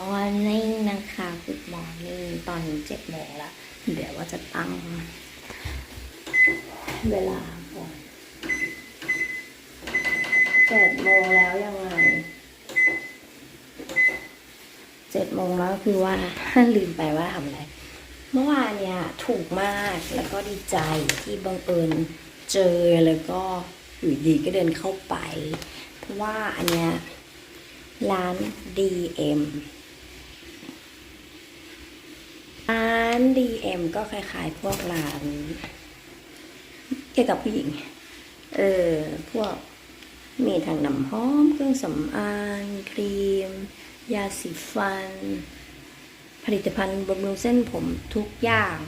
morning นะคะ Good morning ตอนนี้เจ็ดโมงแล้วเดี๋ยวว่าจะตั้ง เวลาก่อนเจ็ดโมงแล้วยังไงเจ็ดโมงแล้วคือว่าลืมไปว่าทำอะไร เมื่อวานเนี่ยถูกมากแล้วก็ดีใจที่บังเอิญเจอแล้วก็อยู่ดีก็เดินเข้าไป เพราะว่าอันเนี้ยร้าน DM ร้าน DM ก็คล้ายๆ พวกร้าน เกี่ยวกับผู้หญิง เออ พวกมีทั้งน้ำหอม เครื่องสำอาง ครีม ยาสีฟัน ผลิตภัณฑ์บำรุงเส้นผมทุกอย่าง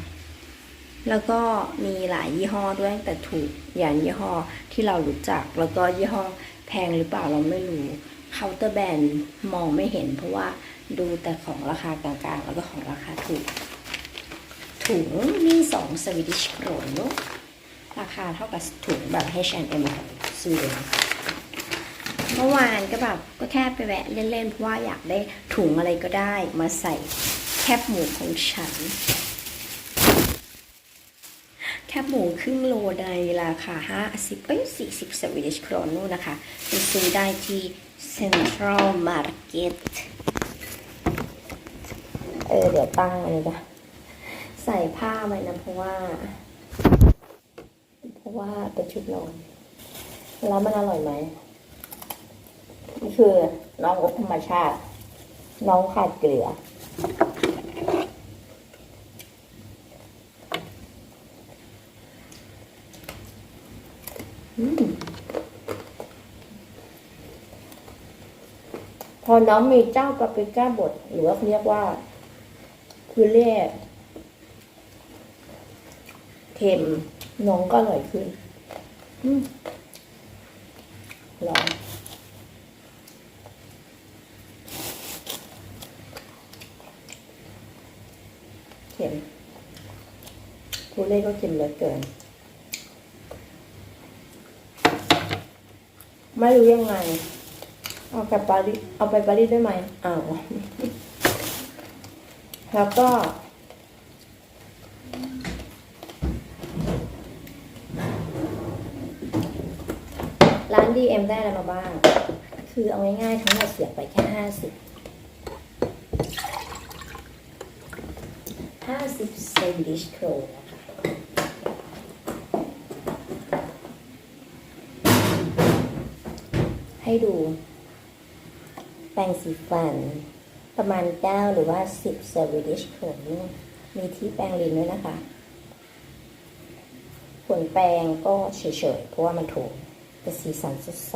แล้วก็มีหลายยี่ห้อด้วยแต่ถูกอย่างยี่ห้อที่เรารู้จัก แล้วก็ยี่ห้อแพงหรือเปล่าเราไม่รู้เคาน์เตอร์แบรนด์มองไม่เห็นเพราะว่าดูแต่ของราคากลางๆ แล้วก็ของราคาถูก ถุงนี่สองสวีดิชโครนเนอะราคาเท่ากับถุงแบบ H&M ของสวีเดนเมื่อวานก็แบบก็แค่ไปแวะเล่นๆ เพราะว่าอยากได้ถุงอะไรก็ได้มาใส่แคบหมูของฉัน แคบหมูครึ่งโลในราคา 50 เอ้ย 40 สวีดิชโครนนู่นนะคะไปซื้อได้ที่ Central Market เออเดี๋ยวตั้งอันนี้นะ ใส่ผ้าไว้นะเพราะว่า เพราะว่าเป็นชุดนอนแล้วมันอร่อยไหมนี่คือน้องอบธรรมชาติ น้องขาดเกลือ พอน้องมีเจ้าปาปริก้าบดหรือว่าเขาเรียกว่าคือเล่ เค็มน้องก็อร่อยขึ้นอืมลองเค็มคูเล่ก็เค็มเหลือเกิน ไม่รู้ยังไง เอากลับปารีสเอาไปปารีสได้ไหมอ้าวแล้วก็ ร้าน DM ได้อะไรมาบ้าง คือเอาง่ายๆทั้งหมดเสียไปแค่ห้าสิบห้าสิบเซนดิชโครนะคะ ให้ดู แปรงสีฟัน ประมาณ 9 หรือว่า 10 Swedish kronor มีที่แปรงลิ้นด้วยนะคะขนแปรงก็เฉยๆ เพราะว่ามันถูก เป็นสีสันสดใส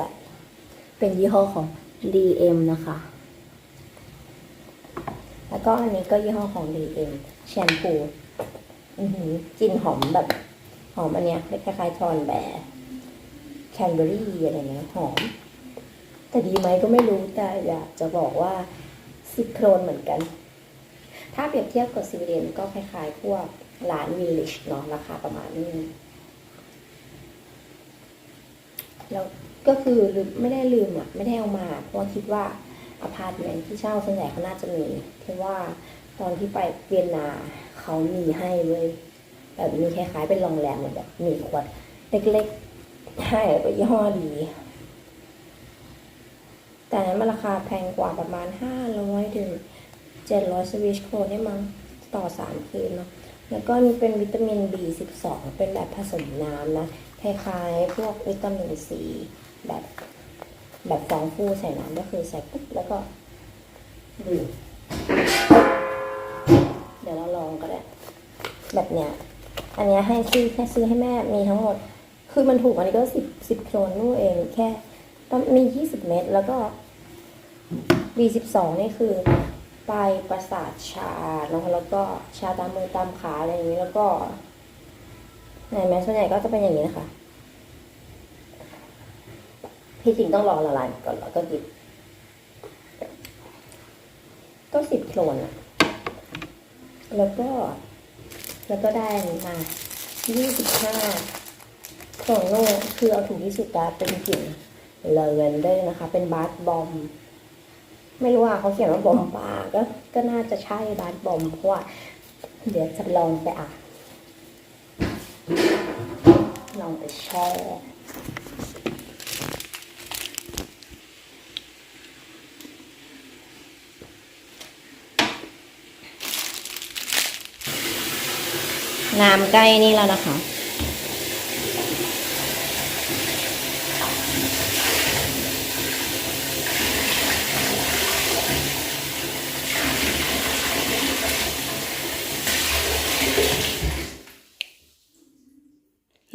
เป็นยี่ห้อของ DM นะคะ แล้วก็อันนี้ก็ยี่ห้อของ DM แชมพูอือหือกลิ่นหอมแบบหอมอันเนี้ยคล้ายๆทอนแบร์แคนเบอรี่อะไรเงี้ยหอม แต่ดีไหมก็ไม่รู้แต่อยากจะบอกว่าซิโครนเหมือนกัน ถ้าเปรียบเทียบกับสวีเดนก็คล้ายๆพวกร้านวิลลิชเนาะราคาประมาณนี้ แล้วก็คือลืมไม่ได้ลืมอะไม่ได้เอามา เพราะคิดว่าอพาร์ตเมนต์ที่เช่าส่วนใหญ่เขาน่าจะมีเพราะว่าตอนที่ไปเวียนนาเขามีให้เว้ยแบบมีคล้ายๆเป็นโรงแรมเหมือนแบบมีขวดเล็กๆให้แล้วก็ยี่ห้อดี แต่นั้นมันราคาแพงกว่าประมาณ500ถึง700สวิชโครนได้มั้งต่อ3คืนเนาะแล้วก็นี่เป็นวิตามิน B12 เป็นแบบผสมน้ำนะ คล้ายๆพวกวิตามินซี แบบแบบฟองฟูใส่น้ำก็คือใส่ปุ๊บแล้วก็ดื่มเดี๋ยวเราลองก็ได้ แบบเนี้ย อันเนี้ยให้ซื้อแค่ซื้อให้แม่มีทั้งหมด คือมันถูกอันนี้ก็สิบสิบโครนนู่นเองแค่มียี่สิบเม็ดแล้วก็ B12 นี่คือไปประสาทชาแล้วก็ชาตามมือตามขาอะไรอย่างนี้แล้วก็ ไหนแม้ส่วนใหญ่ก็จะเป็นอย่างนี้นะคะพี่จริงต้องรอละลายก่อนแล้วก็หยิบก็สิบโครนอะแล้วก็ แล้วก็ได้นี้มายี่สิบห้าของโลกคือเอาถูกที่สุดนะเป็นกลิ่นเลเวนเดอร์นะคะ เป็นบาร์บอม ไม่รู้อะเขาเขียนว่าบอมบาก็ก็น่าจะใช่บาสบอมเพราะว่าเดี๋ยวจะลองไปอ่าน ลองไปแช่น้ำใกล้นี่แล้วนะคะ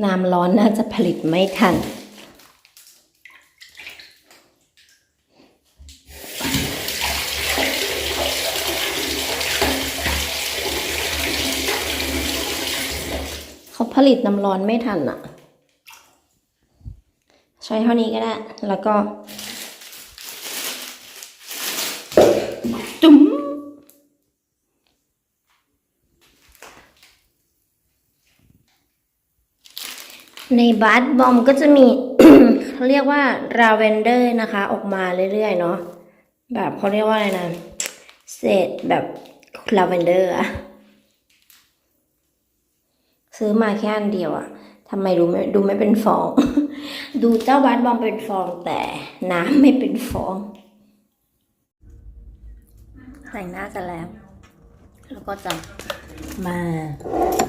น้ำร้อนน่าจะผลิตไม่ทัน เขาผลิตน้ำร้อนไม่ทันอะใช้เท่านี้ก็ได้ แล้วก็ จุ๋ม ในบัตบอมก็จะมีเขาเรียกว่าราเวนเดอร์นะคะ ออกมาเรื่อยๆเนาะแบบเขาเรียกว่าอะไรนะเศษแบบลาเวนเดอร์อะซื้อมาแค่อันเดียวอะทำไมดูไม่ดูไม่เป็นฟอง ดูเจ้าบัตบอมเป็นฟองแต่น้ำไม่เป็นฟอง แต่งหน้ากันแล้ว แล้วก็จะมา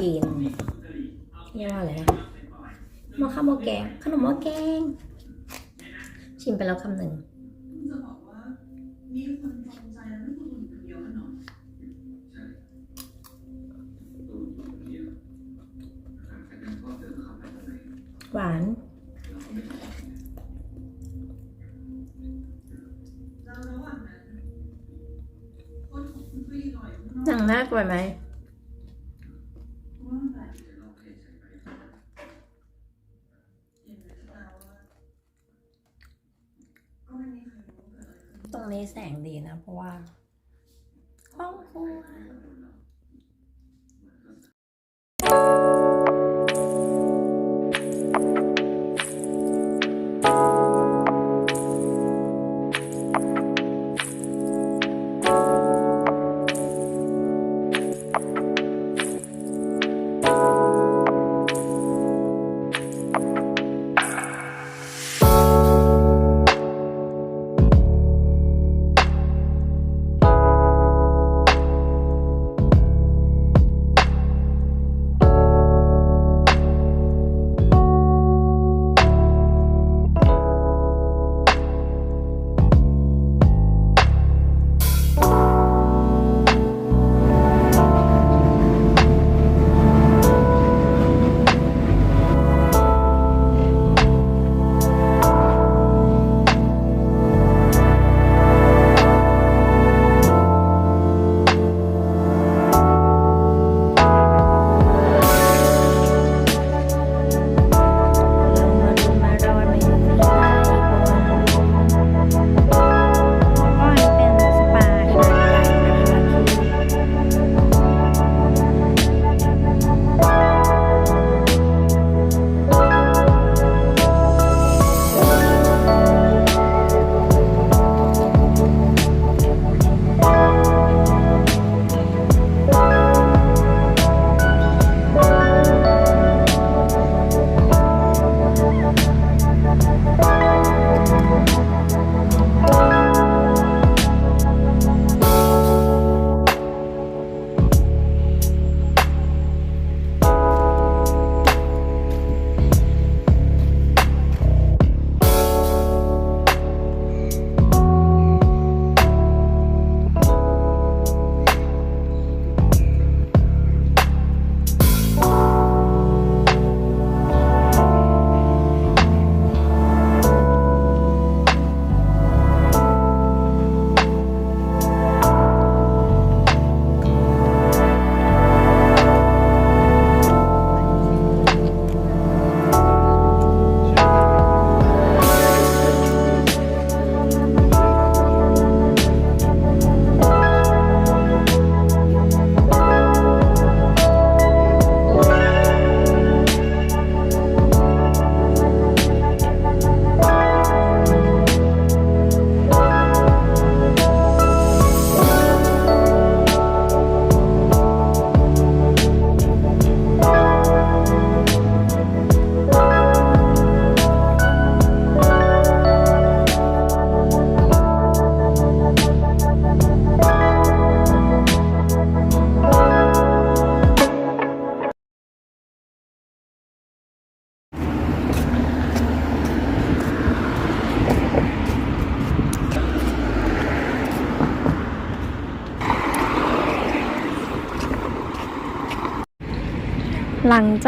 กินเรียกว่าอะไรนะ หม้อข้าวหม้อแกง ขนมหม้อแกง ชิมไปแล้วคำหนึ่งจะบอกว่ามีคนจงใจแ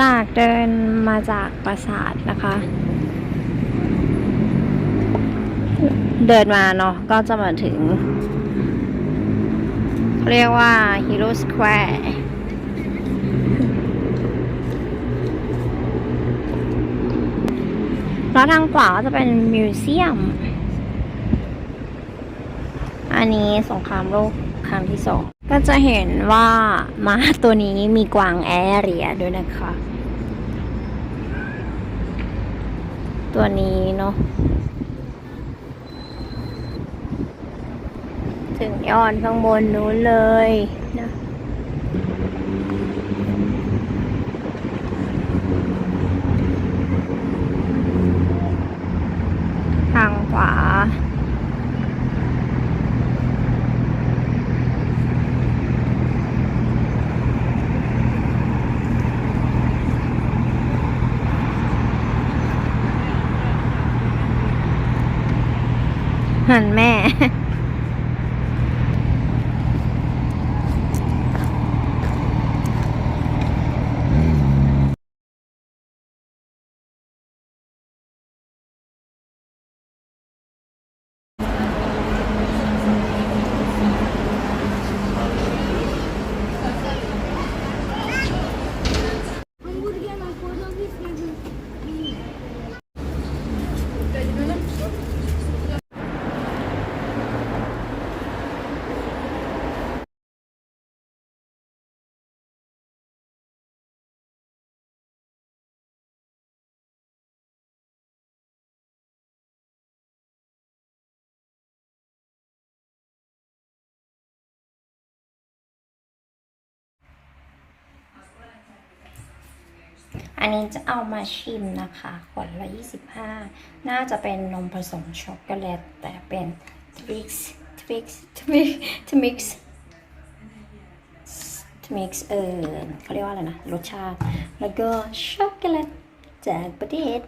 จากเดินมาจากปราสาทนะคะ เดินมาเนาะก็จะมาถึง เรียกว่า Hero Square แล้วทางขวาก็จะเป็นมิวเซียม อันนี้สงครามโลก ครั้งที่สองก็จะเห็นว่าม้าตัวนี้มีกวางแอเรียด้วยนะคะ ตัวนี้เนาะถึงยอดข้างบนนู้นเลยนะทางขวา หันแม่ อันนี้จะเอามาชิมนะคะขวดละ 25 น่าจะเป็นนมผสมช็อกโกแลต แต่เป็น Twix Twix Twix Twix Twix เออเขาเรียกว่าอะไรนะ รสชาติ แล้วก็ช็อกโกแลตจากประเทศ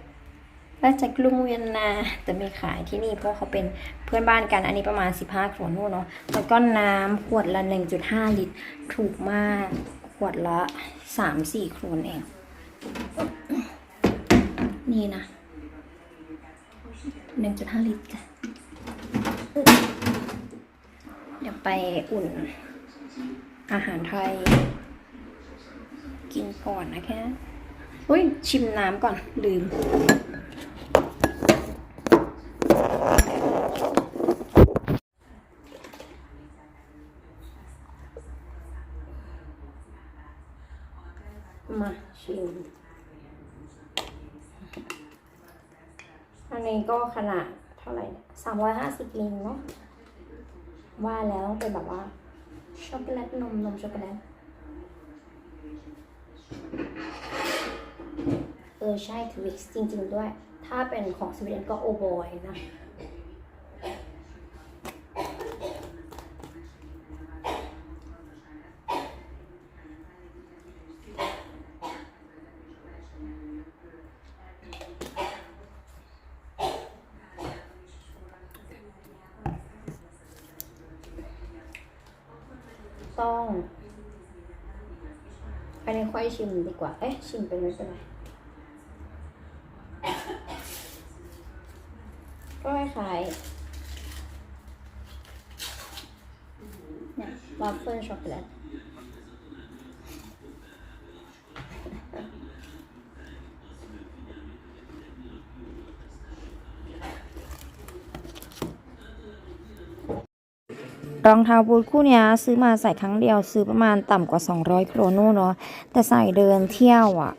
มาจากกรุงเวียนนาแต่ไม่ขายที่นี่เพราะเขาเป็นเพื่อนบ้านกัน อันนี้ประมาณ 15โครนู่นเนาะแล้วก็น้ำขวดละ 1.5 ลิตร ถูกมาก ขวดละ 3-4โครนเอง นี่นะ1.5ลิตรจ้ะเดี๋ยวไปอุ่น อาหารไทย กินก่อนนะแค่อุ้ยชิมน้ำก่อนลืม มาชิม อันนี้ ก็ขนาดเท่าไหร่สามร้อยห้าสิบลิงเนาะว่าแล้วเป็นแบบว่าช็อกโกแลตนมนมช็อกโกแลตเออใช่ทวิกจริง ๆ ด้วย ถ้าเป็นของสวีเดนก็โอบอยนะ ต้อง อันนี้ค่อยชิมดีกว่า เอ๊ะ ชิมไปเม่เป็นไรก็คล้ายเนี่ยวาฟเฟิลช็อกโกแลต รองเท้าบูทคู่นี้ซื้อมาใส่ครั้งเดียวซื้อประมาณต่ำกว่า 200โครโน่เนาะแต่ใส่เดินเที่ยวอะ่ะ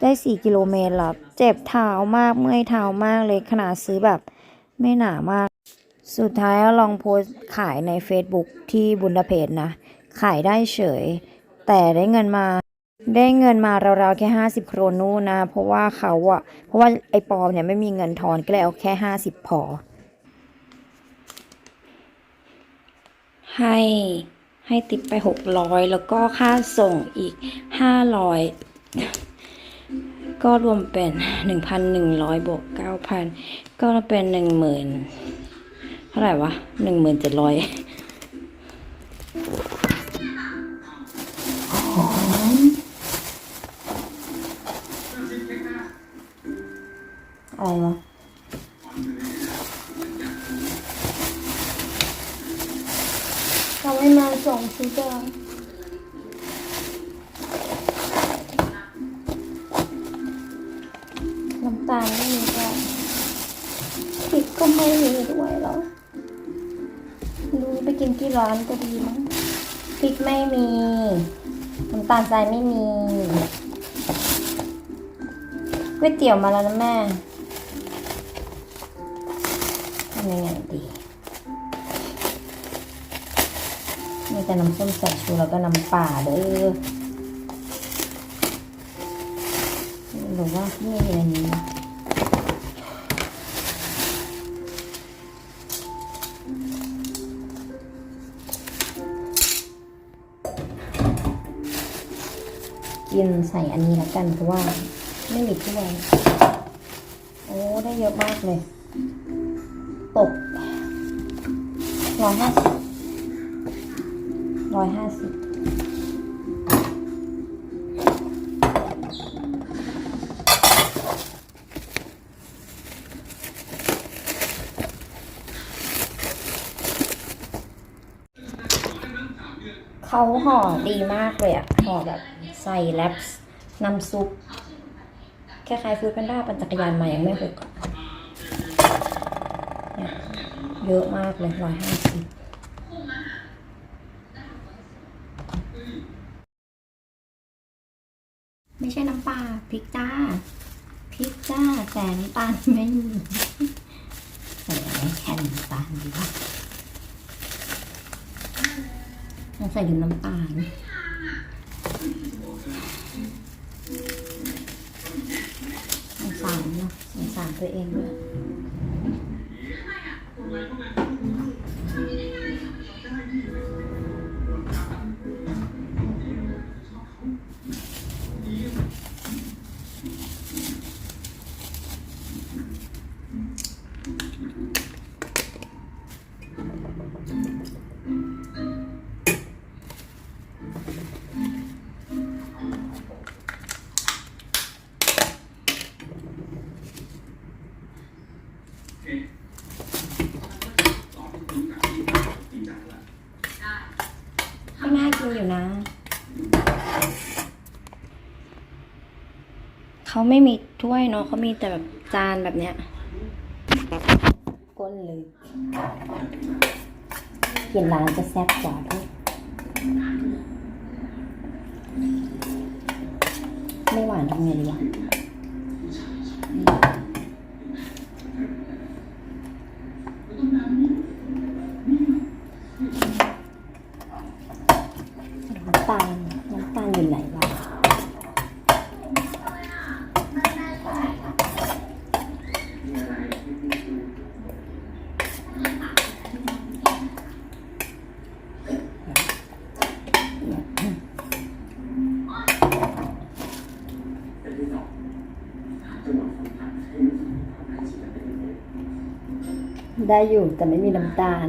ได้ 4 กิโลเมตรละเจ็บเท้ามากเมื่อยเท้ามากเลยขนาดซื้อแบบไม่หนามาก สุดท้ายลองโพสขายใน Facebook ที่บุนดาเพสต์นะ ขายได้เฉย แต่ได้เงินมาได้เงินมาราวๆแค่ 50 โครโน่นะ เพราะว่าเขาอะเพราะว่าไอปอมเนี่ยไม่มีเงินทอนก็เลยเอาแค่ 50 พอ ให้ให้ติดไปหกร้อยแล้วก็ค่าส่งอีกห้าร้อยก็รวมเป็นหนึ่งพันหนึ่งร้อยบวกเก้าพันก็เป็นหนึ่งหมื่นเท่าไหร่วะหนึ่งหมื่นเจ็ดร้อยอ๋อ。 งหมื่นเจ็ดร้อยหอมเขาให้มาส่งชุดเดิมน้ำตาลไม่มีด้วยพริกก็ไม่มีด้วยแล้วดูไปกินที่ร้านก็ดีมั้งพริกไม่มีน้ำตาลทรายไม่มีก๋วยเตี๋ยวมาแล้วนะแม่ทำยังไงดี แต่น้ำส้มสายชูแล้วก็น้ำป่าเด้อหรือว่าไม่มีอันนี้กินใส่อันนี้แล้วกันเพราะว่าไม่มีถ้วยโอ้ได้เยอะมากเลย ตกร้อยห้าสิบ ร้อยห้าสิบเขาห่อดีมากเลยอะห่อแบบใส่แรปน้ำซุปคล้ายๆฟูดแพนด้าปั่นจักรยานมายังไม่หกอะเนี่ยเยอะมากเลยร้อยห้าสิบ ไม่ใช่น้ำปลา พริกจ้าพริกจ้าแต่น้ำตาลไม่มีใส่อะไรแค่น้ำตาลดีกว่าต้องใส่ถึงน้ำตาลสงสารเนาะสงสารตัวเองด้วย เขาไม่มีถ้วยเนาะเขามีแต่แบบจานแบบเนี้ยก้นเลยกินร้านจะแซ่บกว่าด้วยไม่หวานทำไงดีวะน้ำตาลน้ำตาลอยู่ไหนวะ ได้อยู่แต่ไม่มีน้ำตาล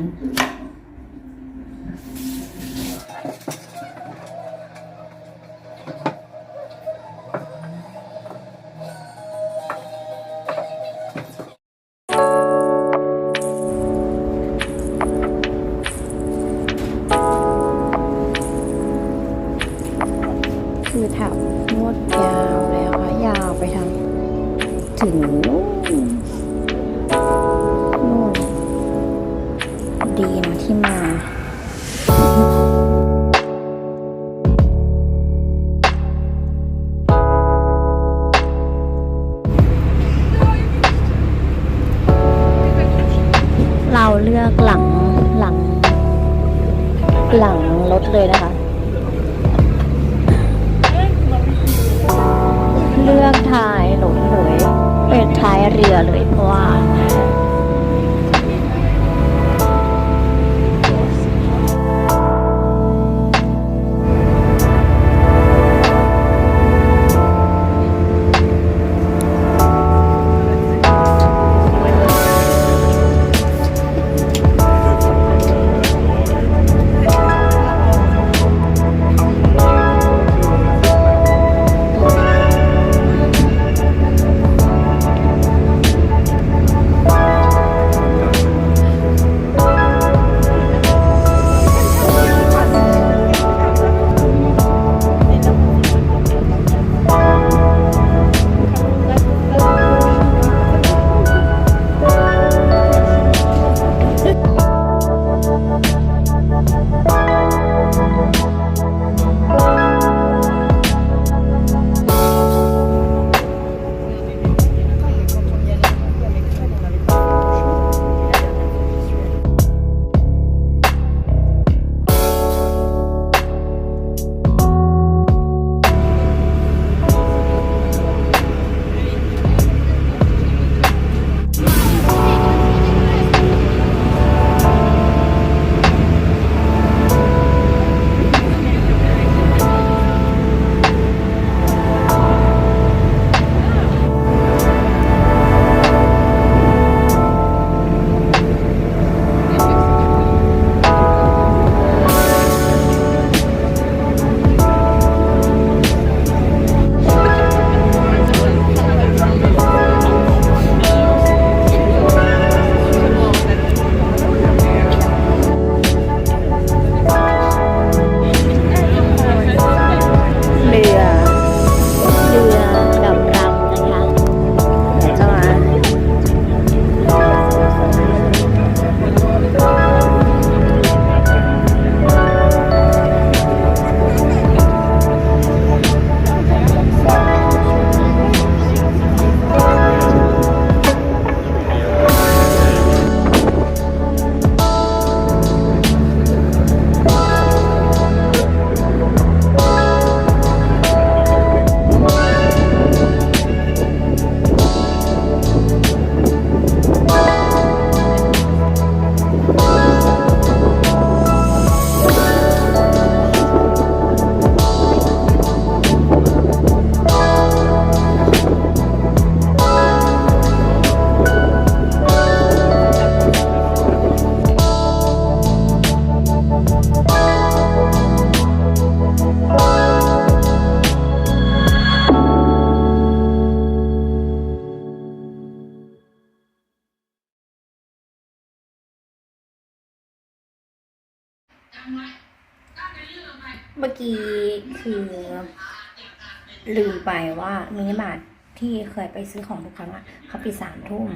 ลืมไปว่ามินิมาร์ทที่เคยไปซื้อของทุกครั้งอะเขาปิดสามทุ่ม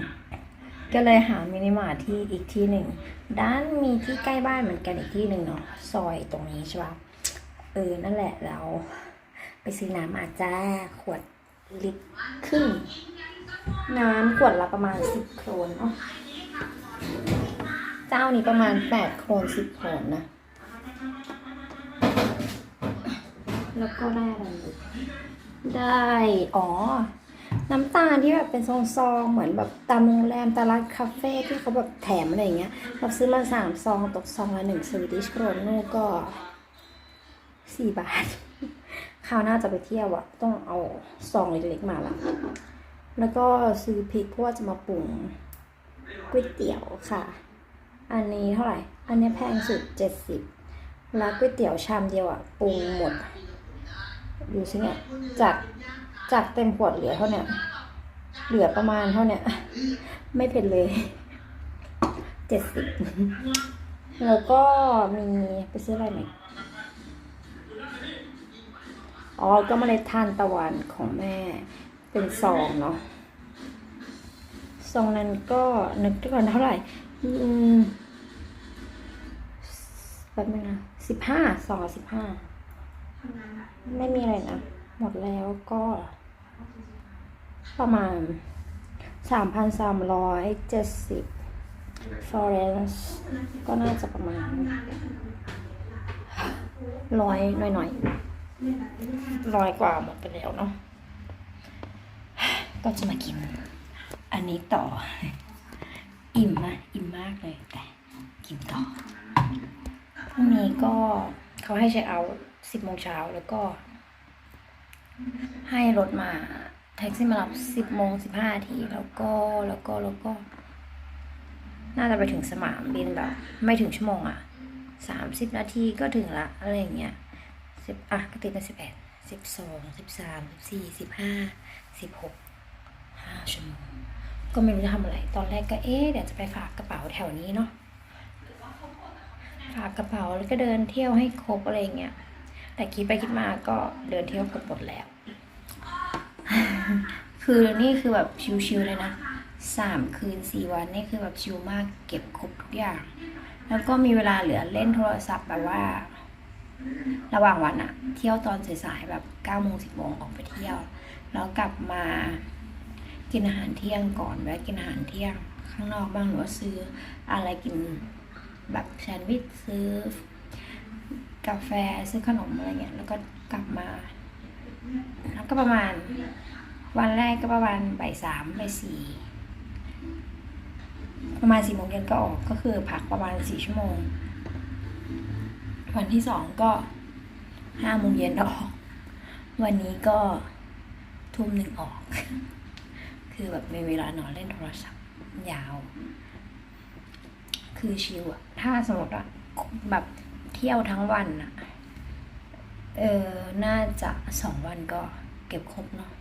ก็เลยหามินิมาร์ทที่อีกที่หนึ่งด้านมีที่ใกล้บ้านเหมือนกันอีกที่หนึ่งเนาะซอยตรงนี้ใช่ปะเออนั่นแหละเราไปซื้อน้ำมาจ้าขวดลิตรครึ่งน้ำขวดละประมาณสิบโครนเจ้านี้ประมาณแปดโครนสิบโครนนะ แล้วก็ได้อะไร ได้ อ๋อ น้ำตาลที่แบบเป็นซองๆ เหมือนแบบตามโรงแรมตามร้านคาเฟ่ที่เขาแบบแถมอะไรอย่างเงี้ยเราซื้อมาสามซองตกซองละหนึ่งสวีดิชโครนนู่นก็สี่บาทคราวหน้าจะไปเที่ยวอะต้องเอาซองเล็กๆมาละ แล้วก็ซื้อพริกเพราะว่าจะมาปรุงก๋วยเตี๋ยวค่ะ อันนี้เท่าไหร่ อันนี้แพงสุดเจ็ดสิบแล้วก๋วยเตี๋ยวชามเดียวอะปรุงหมด ดูสิเนี่ย จาก จากเต็มขวดเหลือเท่าเนี้ยเหลือประมาณเท่าเนี้ยไม่เผ็ดเลย เจ็ดสิบ แล้วก็มีไปซื้ออะไรไหมอ๋อ ก็เมาเลยทานตะวันของแม่ เป็นซองเนาะ ซองนั้นก็นึกก่อนเท่าไหร่ อืมแป๊บนึงนะสิบห้าสองสิบห้า ไม่มีอะไรนะ หมดแล้วก็ประมาณสามพันสามร้อยเจ็ดสิบฟอเรนซ์ก็น่าจะประมาณร้อยหน่อยหน่อยๆร้อยกว่าหมดไปแล้วเนาะก็จะมากิน อันนี้ต่อ อิ่มนะอิ่มมากเลยแต่ กินต่อพรุ่งนี้ก็เขาให้เช็คเอา สิบโมงเช้าแล้วก็ ให้รถมาแท็กซี่มารับสิบโมงสิบห้าทีแล้วก็แล้วก็แล้วก็ น่าจะไปถึงสนามบินแบบไม่ถึงชั่วโมงอะสามสิบนาทีก็ถึงละอะไรอย่างเงี้ยสิบอะก็ติดไปสิบเอ็ดสิบสองสิบสามสิบสี่สิบห้าสิบหกห้าชั่วโมงก็ไม่รู้จะทำอะไร ตอนแรกก็เอ๊ะเดี๋ยวจะไปฝากกระเป๋าแถวนี้เนาะฝากกระเป๋าแล้วก็เดินเที่ยวให้ครบอะไรอย่างเงี้ย แต่คิดไปคิดมาก็เดินเที่ยวเกือบหมดแล้ว คือนี่คือแบบชิลๆเลยนะสามคืนสี่วันนี่คือแบบชิลมากเก็บครบทุกอย่าง แล้วก็มีเวลาเหลือเล่นโทรศัพท์แบบว่า ระหว่างวันอะเที่ยวตอนสายๆแบบ9ก้าโมงสิบโมงออกไปเที่ยว แล้วกลับมากินอาหารเที่ยงก่อนแวะกินอาหารเที่ยง ข้างนอกบ้างหรือว่าซื้ออะไรกินแบบแซนด์วิชซื้อ กาแฟซื้อขนมอะไรเงี้ยแล้วก็กลับมา แล้วก็ประมาณ วันแรกก็ประมาณบ่ายสามบ่ายสี่ประมาณสี่โมงเย็นก็ออกก็คือพักประมาณสี่ชั่วโมง วันที่สองก็ห้าโมงเย็นออก วันนี้ก็ทุ่มหนึ่งออก คือแบบมีเวลานอนเล่นโทรศัพท์ยาว คือชิลอะถ้าสมมติอะแบบ เที่ยวทั้งวันอะเออ น่าจะสองวันก็เก็บครบเนาะ